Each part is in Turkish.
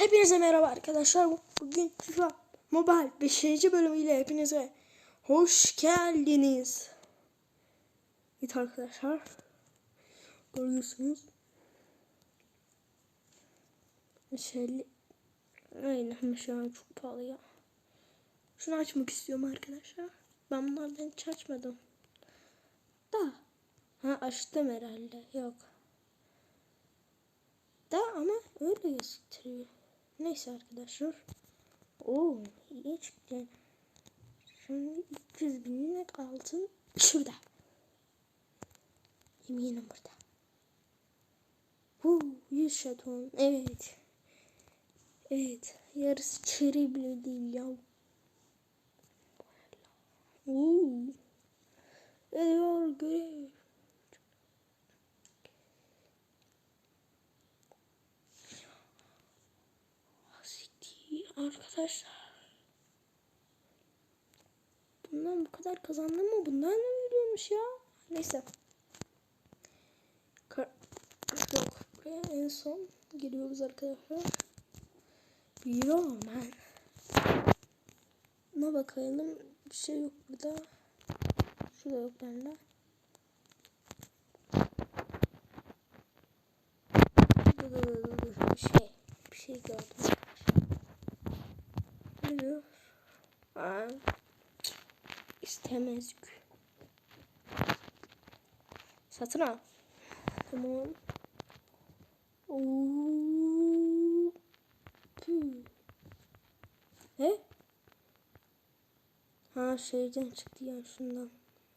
Hepinize merhaba arkadaşlar. Bugün FIFA Mobile 5. bölümüyle hepinize hoş geldiniz. Evet arkadaşlar. Görüyorsunuz. Şöyle. Aynen şu an çok pahalı ya. Şunu açmak istiyorum arkadaşlar. Ben bunlardan hiç açmadım. Da. Ha açtım herhalde. Yok. Da ama öyle gösteriyor. Neyse arkadaşlar. Oo iyi çıktı. Şimdi 300 binlik altın şurada. Eminim burada. Huu 100 şaton. Evet. Evet. Yarısı çeri bile değil ya. Uuu. Ediyor görev. Arkadaşlar. Bundan bu kadar kazandım mı? Bundan ne veriyormuş ya? Neyse. Kar Yok. Buraya en son giriyoruz arkadaşlar. Yo man. Buna bakalım. Bir şey yok burada. Şurada yok bende. Dur, dur, dur, dur. Bir şey. Bir şey gördüm arkadaşlar. Diyor? Aa, istemez. Satın al. Tamam. Oo. Ne? Ha şeyden çıktı ya şundan.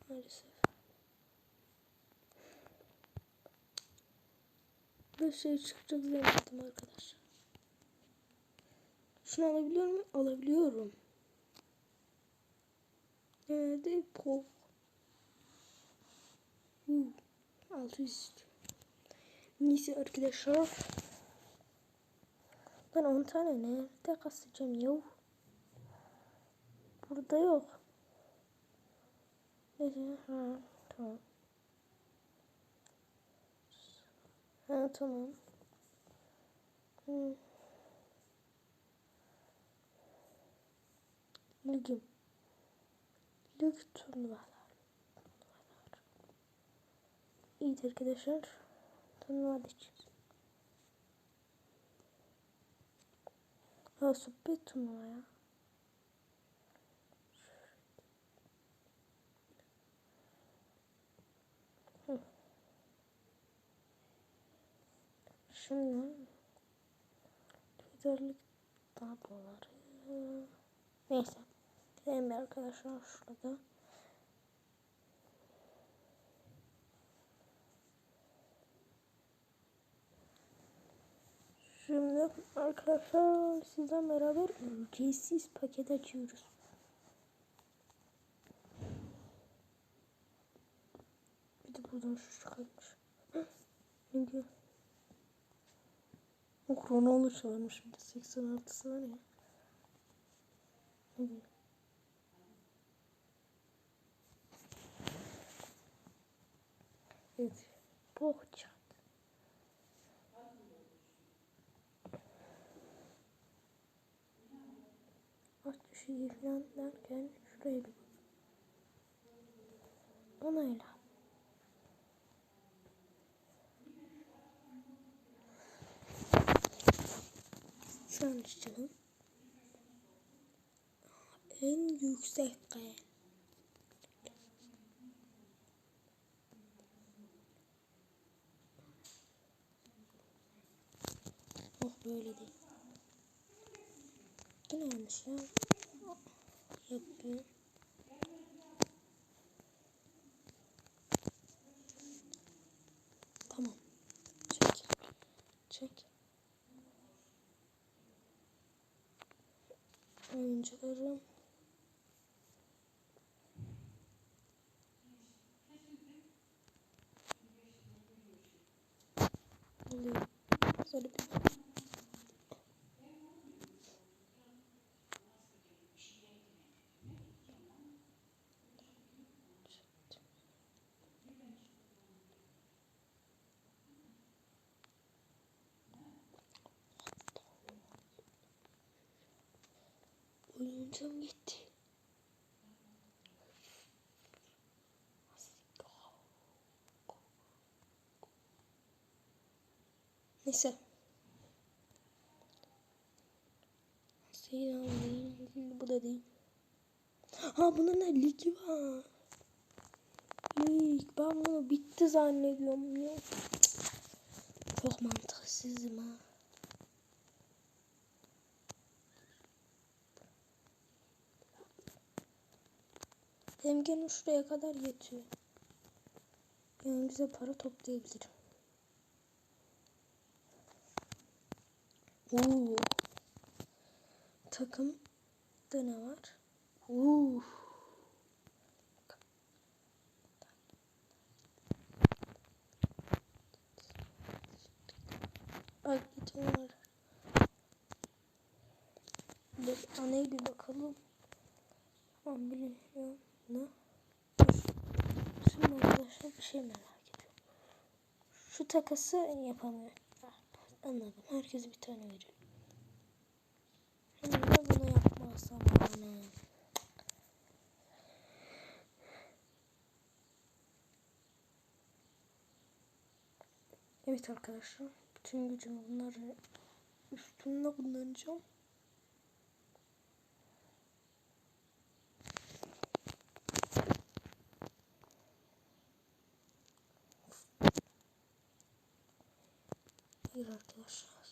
Maalesef. Bir şey çıkacak zannettim arkadaşlar. Şunu alabiliyor muyum? Alabiliyorum. Nerede pov? Uh, 600 istiyor. Neyse arkadaşlar. Ben 10 tane nerede kasacağım ya? Burada yok. Neyse ha tamam. Ha tamam. Hmm. Ligim. Lig turnuvalar. Turnuvalar. İyi arkadaşlar. Turnuva içeceğiz. Ha süper turnuva ya. Şimdi liderlik tabloları. Neyse. Bir arkadaşlar şurada. Şimdi arkadaşlar sizden beraber ücretsiz paket açıyoruz. Bir de buradan şu çıkarmış. Ne diyor? O kronoğlu çalmış bir de 86'sı var ya. Ne diyor? Evet. Bohça. Aç düşüyor falan derken şuraya bir. Onayla. Şu an açalım. En yüksek kaya. Böyle değil. Yine yanlış ya. Yapıyor. Tamam. Çek. Çek. Oyuncularım. Oluyor. Sonra bir Canım gitti. Neyse. Seyir değil. Bu da değil. Ha bunun ne ligi var. Lig. Ben bunu bitti zannediyorum ya. Çok mantıksızım ha. Benim gene şuraya kadar yetiyor. Yani güzel para toplayabilirim. Oo. Takım da ne var? Oo. Aktif var. Dur anaya bir bakalım. Ben biliyorum. Ne? Şimdi arkadaşlar bir şey merak ediyorum. Şu takası yapamıyor. Anladım. Herkese bir tane verelim. Şimdi bunu yapma zamanı. Evet arkadaşlar. Bütün gücümü bunları üstünde kullanacağım. Hayır arkadaşlar.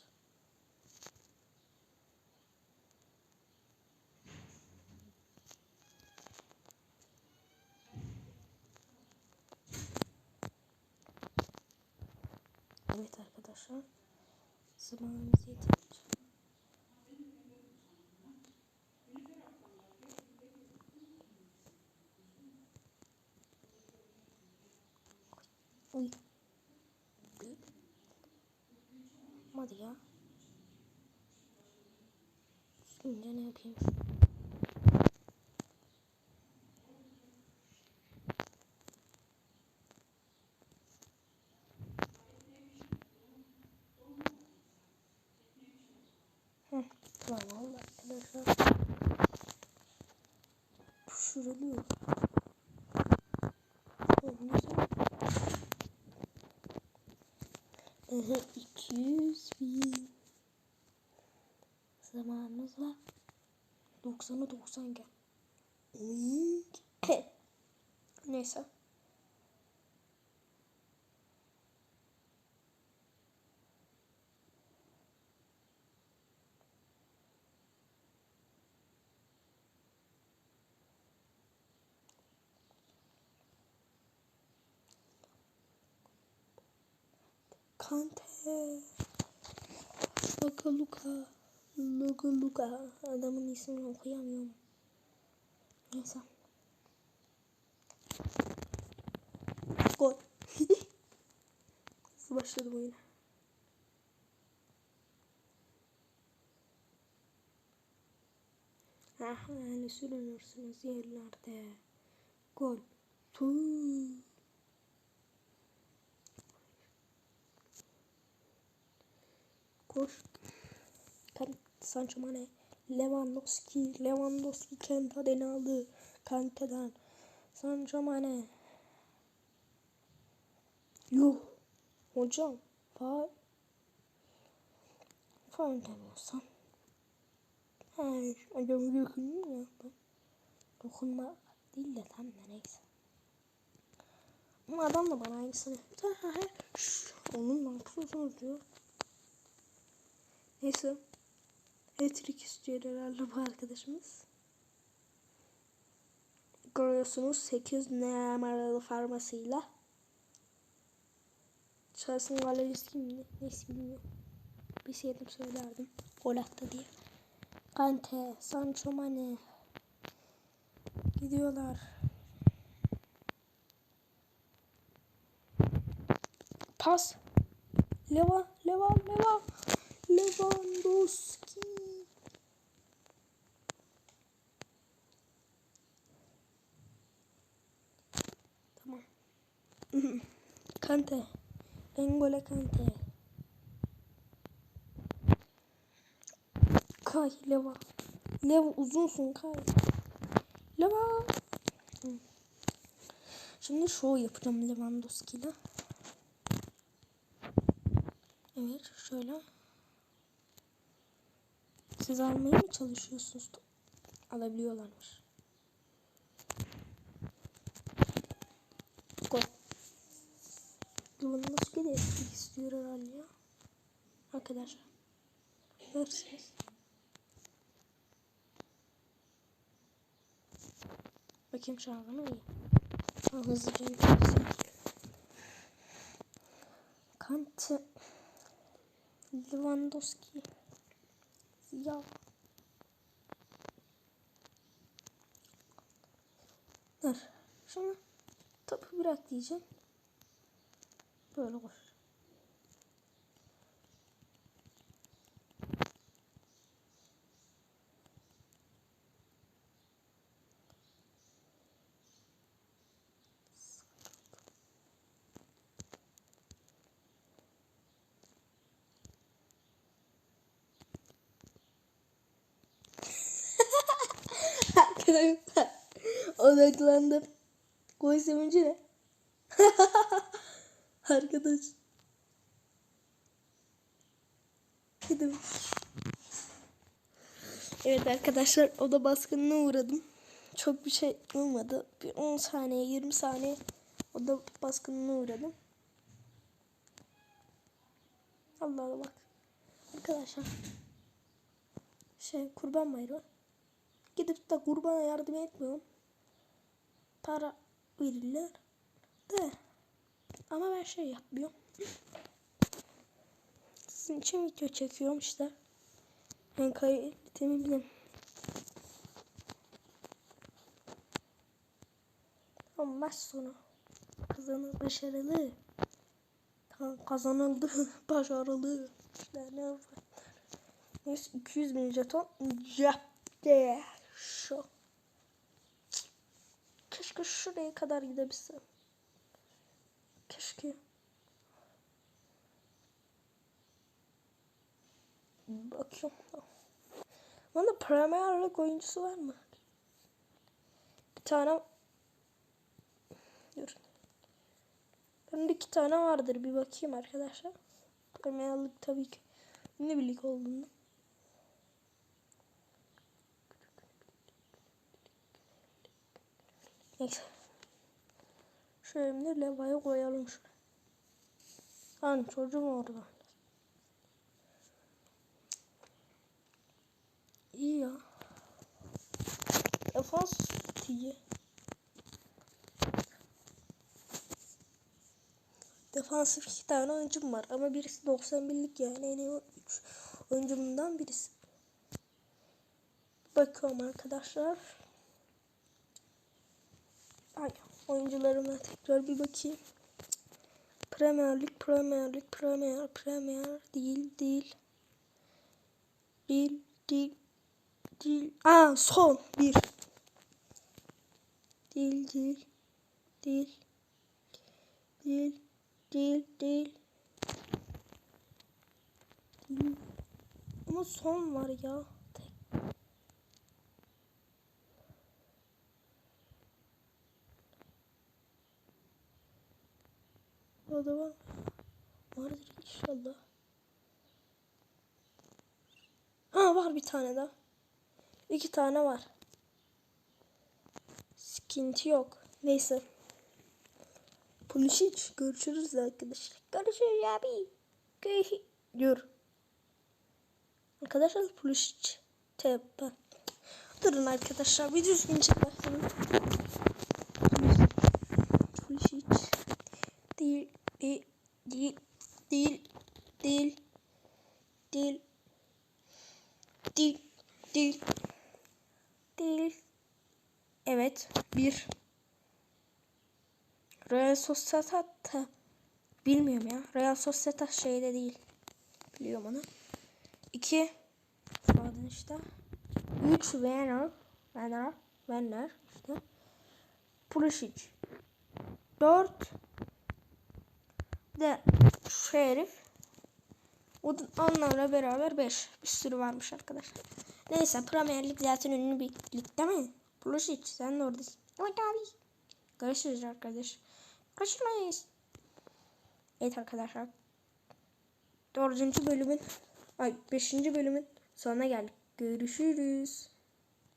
Evet arkadaşlar. Zamanımız yeterince. yapmadı ya. Şimdi ne yapayım? Heh, tamam arkadaşlar. Düşürülüyor. Olmaz. 2 Zamanımız var. 90'a 90 gel. Neyse. Kante. Luka Luka. Luka. Adamın ismini okuyamıyorum. Neyse. Gol. Nasıl başladım oyuna? Ah, yani sürünürsünüz yerlerde. Gol. Tuuu. Koş. Sancho Mane. Lewandowski. Lewandowski Kente'den aldı. Kante'den. Sancho Mane. Yuh. Hocam. Faal. Faal demiyorsan. Hayır. Adamı dokunmuyor ya. Dokunma değil de tam da neyse. Ama adam da bana aynısını yaptı. Onun yapıyorsunuz diyor. Neyse. Hat-trick istiyor herhalde bu arkadaşımız. Görüyorsunuz 8 numaralı formasıyla. Chelsea'nin galerisi kimdi? Neyse bilmiyorum. Bilseydim söylerdim. Gol attı diye. Kante, Sancho Mane. Gidiyorlar. Pas. Leva, Leva, Leva. Lewandowski. Tamam. Kante. Engole Kante. Kay Leva. Lev uzunsun kay. Leva. Şimdi show yapacağım Lewandowski ile. Evet şöyle. Siz almaya mı çalışıyorsunuz? Alabiliyorlarmış. Gol. Lewandowski de etki istiyor herhalde ya. Arkadaşlar. Görürsünüz. Bakayım şarkını iyi. Ha, hızlıca yapıyorsun. Kante. Lewandowski. Ya. Dur. Şimdi topu bırak diyeceğim. Böyle koş. Arkadaşlar odaklandım. Gol sevinci ne? Arkadaş. Gidim. Evet arkadaşlar oda baskınına uğradım. Çok bir şey olmadı. Bir 10 saniye 20 saniye oda baskınına uğradım. Allah Allah bak. Arkadaşlar. Şey kurban bayramı. Gidip de kurbana yardım etmiyorum. Para verirler. De. Ama ben şey yapmıyorum. Sizin için video çekiyorum işte. Ben kaydetimi bilin. Ama maç sonu kazanır başarılı. Tamam kazanıldı başarılı. İşte ne var? Neyse 200 bin jeton cepte şu. Keşke şuraya kadar gidebilsem. Keşke. Bakıyorum. Bana Premier League oyuncusu var mı? Bir tane Dur. Bende iki tane vardır. Bir bakayım arkadaşlar. Premier League tabii ki. Ne bir lig olduğunu. Neyse. Şöyle levaya koyalım şunu. Lan çocuğum orada. İyi ya. Defans iyi. Defansif iki tane oyuncum var ama birisi 91'lik yani en iyi 3 oyuncumdan birisi. Bakıyorum arkadaşlar. Ay oyuncularıma tekrar bir bakayım. Premier Lig, Premier Lig, Premier, Premier değil, değil. Değil, değil, değil. Aa son bir. Değil, değil, değil, değil, değil, değil. Değil. Ama son var ya. Var. Vardır inşallah. Ha var bir tane daha. İki tane var. Sıkıntı yok. Neyse. Pulisic görüşürüz arkadaşlar. Görüşürüz abi. Görüşürüz. Arkadaşlar Pulisic. Tepe. Durun arkadaşlar. Bir düzgün çek Sociedad da bilmiyorum ya. Real Sociedad şeyde değil. Biliyorum onu. İki. Adın işte. Üç. Werner. Werner. Werner. işte. Pulisic. Dört. De şu herif. O da onlarla beraber 5. Bir sürü varmış arkadaşlar. Neyse Premier Lig zaten ünlü bir lig değil mi? Pulisic sen de oradasın. Evet abi. Görüşürüz arkadaş. Görüşürüz. Evet arkadaşlar. Dördüncü bölümün ay beşinci bölümün sonuna geldik. Görüşürüz.